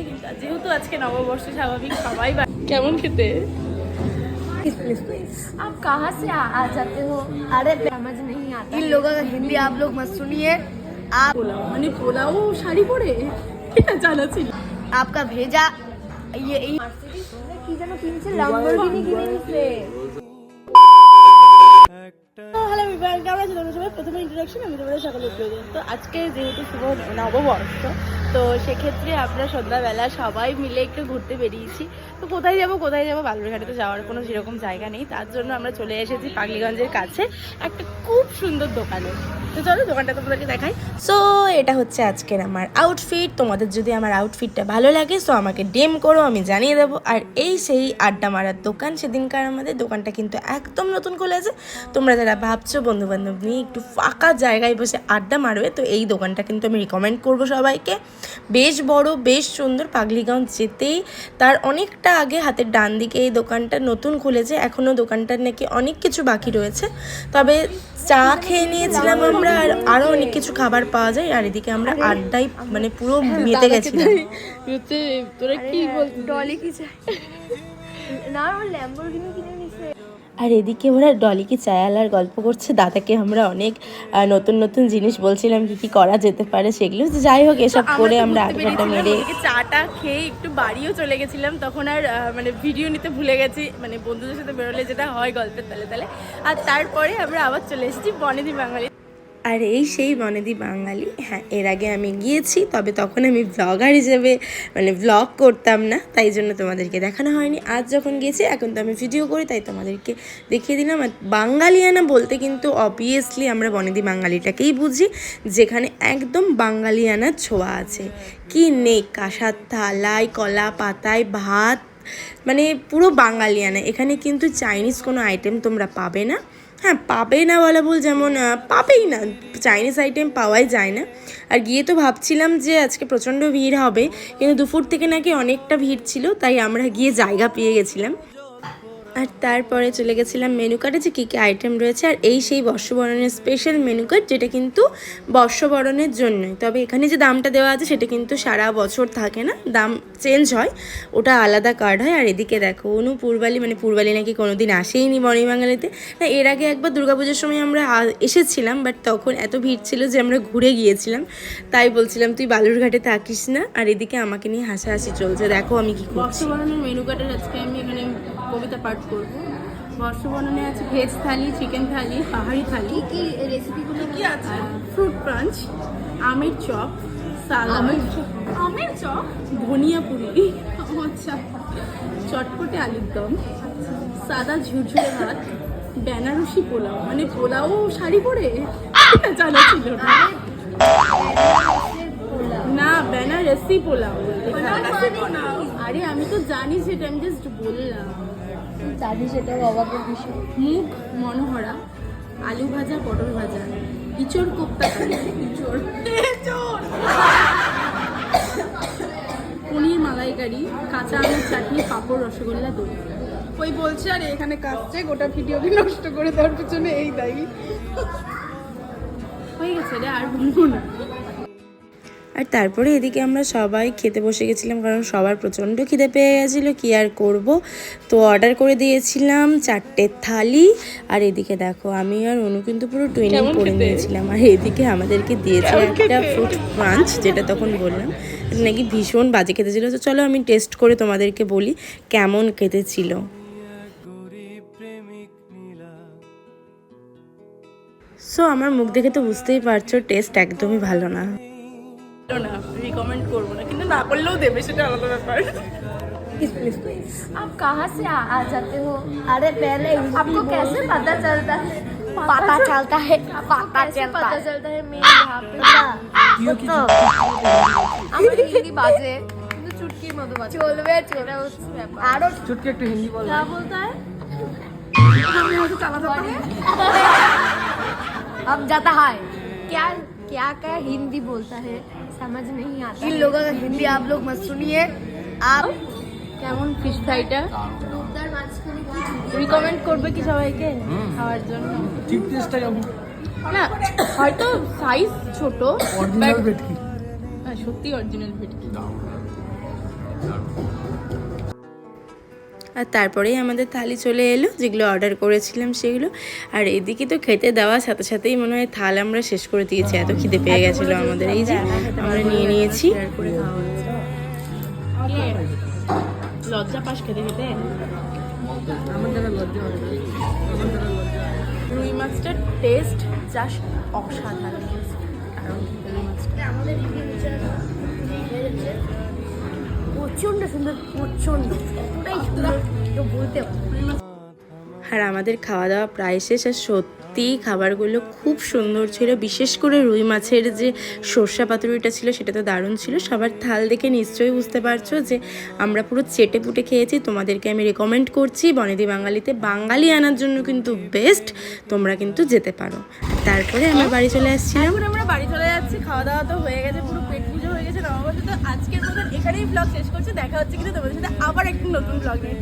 কিন্তু যেহেতু আজকে নববর্ষ স্বাভাবিক সবাই বা- কেমন খেতে आप कहाँ से आ, आ जाते हो अरे समझ नहीं आता इन लोगों का हिंदी आप लोग मत सुनिए आप পোলাও মানে পোলাও শাড়ি পরে এটা জানা ছিল आपका भेजा ये ये কি যেন কিনছে লাম্বরগিনি কিনে নিছে হ্যালো বিভাগ কেমন আছো তোমরা সবাই প্রথমে ইন্ট্রোডাকশন আমি তোমাদের সকলে প্রয়োজন তো আজকে যেহেতু শুভ নববর্ষ তো সেক্ষেত্রে আমরা সন্ধ্যাবেলা সবাই মিলে একটু ঘুরতে বেরিয়েছি তো কোথায় যাব কোথায় যাব বালুরঘাটে যাওয়ার কোনো সেরকম জায়গা নেই তার জন্য আমরা চলে এসেছি পাগলিগঞ্জের কাছে একটা খুব সুন্দর দোকানে তো চলো দোকানটা তোমাদেরকে দেখাই সো এটা হচ্ছে আজকের আমার আউটফিট তোমাদের যদি আমার আউটফিটটা ভালো লাগে সো আমাকে ডেম করো, আমি জানিয়ে দেবো। আর এই সেই আড্ডা মারার দোকান, সেদিনকার আমাদের দোকানটা কিন্তু একদম নতুন খুলেছে। তোমরা যারা ভাবছ বন্ধু বান্ধব নিয়ে একটু ফাঁকা জায়গায় বসে আড্ডা মারবে তো এই দোকানটা কিন্তু আমি রিকমেন্ড করব সবাইকে। বেশ বড় বেশ সুন্দর পাগলিগাঁও যেতেই। তার অনেকটা আগে হাতের ডান দিকে এই দোকানটা নতুন খুলেছে এখনও দোকানটার নাকি অনেক কিছু বাকি রয়েছে। তবে চা খেয়ে নিয়েছিলাম আমরা আর আরও অনেক কিছু খাবার পাওয়া যায় আর এদিকে আমরা আড্ডায় মানে পুরো মেতে গেছিলাম। তোরা কি বলছিস? ডলি কি চাই? না ল্যাম্বরগিনি কিনে আর এদিকে ওরা ডলিকে চায়ালার গল্প করছে? দাদাকে আমরা অনেক নতুন নতুন জিনিস বলছিলাম কি কি করা যেতে পারে সেগুলো। তো যাই হোক এসব করে আমরা আট ঘণ্টা মেরে চাটা খেয়ে একটু বাড়িও চলে গেছিলাম। তখন আর মানে ভিডিও নিতে ভুলে গেছি। মানে বন্ধুদের সাথে বেরোলে যেটা হয় গল্পের তালে তালে। আর তারপরে আমরা আবার চলে এসেছি বনেদি বাঙালি আর এই সেই বনেদি বাঙালি হ্যাঁ এর আগে আমি গিয়েছি, তবে তখন আমি ব্লগার হিসেবে মানে ব্লগ করতাম না, তাই জন্য তোমাদেরকে দেখানো হয়নি। আজ যখন গেছি এখন তো আমি ভিডিও করি, তাই তোমাদেরকে দেখিয়ে দিলাম। আর বাঙালিয়ানা বলতে কিন্তু অবভিয়াসলি আমরা বনেদি বাঙালিটাকেই বুঝি, যেখানে একদম বাঙালিয়ানার ছোঁয়া আছে। কি নেই, কাঁসার থালায়, কলা পাতায়, ভাত মানে পুরো বাঙালিয়ানা। এখানে কিন্তু চাইনিজ কোনো আইটেম তোমরা পাবে না। হ্যাঁ পাবে না বলা ভুল যেমন পাবেই না। চাইনিজ আইটেম পাওয়াই যায় না। আর গিয়ে তো ভাবছিলাম যে আজকে প্রচণ্ড ভিড় হবে, কিন্তু দুপুর থেকে নাকি অনেকটা ভিড় ছিল, তাই আমরা গিয়ে জায়গা পেয়ে গেছিলাম। আর তারপরে চলে গেছিলাম মেনু কার্ডে যে কী কী আইটেম রয়েছে, আর এই সেই বর্ষবরণের স্পেশাল মেনু কার্ড যেটা কিন্তু বর্ষবরণের জন্যই। তবে এখানে যে দামটা দেওয়া আছে সেটা কিন্তু সারা বছর থাকে না, দাম চেঞ্জ হয়, ওটা আলাদা কার্ড হয়। আর এদিকে দেখো অনু পূর্বালি মানে পূর্বালি নাকি কোনো দিন আসেইনি বনি বাঙালিতে না, এর আগে একবার দুর্গাপুজোর সময় আমরা এসেছিলাম বাট তখন এত ভিড় ছিল যে আমরা ঘুরে গিয়েছিলাম। তাই বলছিলাম, তুই বালুরঘাটে থাকিস না? আর এদিকে আমাকে নিয়ে হাসাহাসি চলছে। দেখো আমি কি করছি। বর্ষবরণের মেনু কার্ডের আজকে আমি এখানে কবিতা পাঠ করব। বর্ষবরণে আছে ভেজ থালি চিকেন থালি পাহাড়ি থালি। কি রেসিপিগুলো কি আছে? ফ্রুট পাঞ্চ আমের চপ আমের চপ? ধনিয়া পুরি আচ্ছা চটপটে আলুর দম সাদা ঝুরঝুরে ভাত বেনারসি পোলাও। মানে পোলাও শাড়ি পরে? জানা ছিল না। না বেনারসি পোলাও। বেনারসি পোলাও। আরে আমি তো জানি সেটা আমি জাস্ট বললাম। জানি সেটা অবাকের বিষয়। মুখ মনোহরা আলু ভাজা পটল ভাজা। ইচড় কোপ্তা। পনির মালাইকারি কাঁচা আমের চাটনি পাঁপড় রসগোল্লা দই। ওই বলছে আর এখানে কাঁদছে গোটা ভিডিওকে নষ্ট করে দেওয়ার পিছনে এই দায়ী। হয়ে গেছে রে আর বলব না। আর তারপরে এদিকে আমরা সবাই খেতে বসে গেছিলাম কারণ সবার প্রচণ্ড খিদে পেয়ে গেছিল কি আর করব? তো অর্ডার করে দিয়েছিলাম চারটে থালি আর এদিকে দেখো আমি আর অনু কিন্তু পুরো টুইনিং কেমন করে? নিয়েছিলাম আর এদিকে আমাদেরকে দিয়েছে একটা ফ্রুট ক্রাঞ্চ যেটা তখন বললাম। নাকি ভীষণ বাজে খেতে ছিল তো চলো আমি টেস্ট করে তোমাদেরকে বলি কেমন খেতে ছিল। সো আমার মুখ দেখে তো বুঝতেই পারছ টেস্ট একদমই ভালো না। না রিকমেন্ড করবো না কিন্তু না করলেও দেবে সেটা আলাদা ব্যাপার आप कहाँ से आ, आ जाते हो अरे पहले आपको कैसे पता चलता है पता चलता है पता चलता पता चलता है मैं यहाँ पे না আমরা হিন্দি বাজে কিন্তু চুটকির মতো বাজে চলবে চলে হচ্ছে ব্যাপার আরো চুটকি একটু হিন্দি বল क्या बोलता है अब जाता है क्या क्या क्या हिंदी बोलता है समझ नहीं आता इन लोगों का हिंदी आप लोग मत सुनिए आप কেমন ফিশ ফ্রাইটা রিকমেন্ড করবে কি সবাইকে খাওয়ার জন্য ঠিক টেস্টটা কেমন না হয়তো সাইজ ছোট অরিজিনাল but- ভেটকি হ্যাঁ, সত্যি অরিজিনাল ভেটকি আর তারপরেই আমাদের থালি চলে এলো যেগুলো অর্ডার করেছিলাম সেগুলো। আর এদিকে তো খেতে দেওয়ার সাথে সাথেই মনে হয় থাল আমরা শেষ করে দিয়েছি এত খিদে পেয়ে গেছিল আমাদের। এই যে আমরা নিয়ে নিয়েছি। লজ্জা পাস খেতে খেতে? রুই মাছটার টেস্ট জাস্ট অসাধারণ। রুই মাছটা প্রচণ্ড সুন্দর এতটাই সুন্দর। বলতে আর আমাদের খাওয়া দাওয়া প্রায় শেষ আর সত্যি খাবারগুলো খুব সুন্দর ছিল। বিশেষ করে রুই মাছের যে সর্ষা পাতুরিটা ছিল সেটা তো দারুণ ছিল। সবার থাল দেখে নিশ্চয়ই বুঝতে পারছ যে আমরা পুরো চেটে পুটে খেয়েছি। তোমাদেরকে আমি রেকমেন্ড করছি বনেদি বাঙালিতে বাঙালি আনার জন্য কিন্তু বেস্ট তোমরা কিন্তু যেতে পারো। তারপরে আমরা বাড়ি চলে আসছিলাম। এখন আমরা বাড়ি চলে যাচ্ছি। খাওয়া দাওয়া তো হয়ে গেছে পুরো পেট পুজো হয়ে গেছে আজকের মতন এখানেই ব্লগ শেষ করছে। দেখা হচ্ছে কিন্তু তোমাদের সাথে আবার একটু নতুন ব্লগ নিয়ে।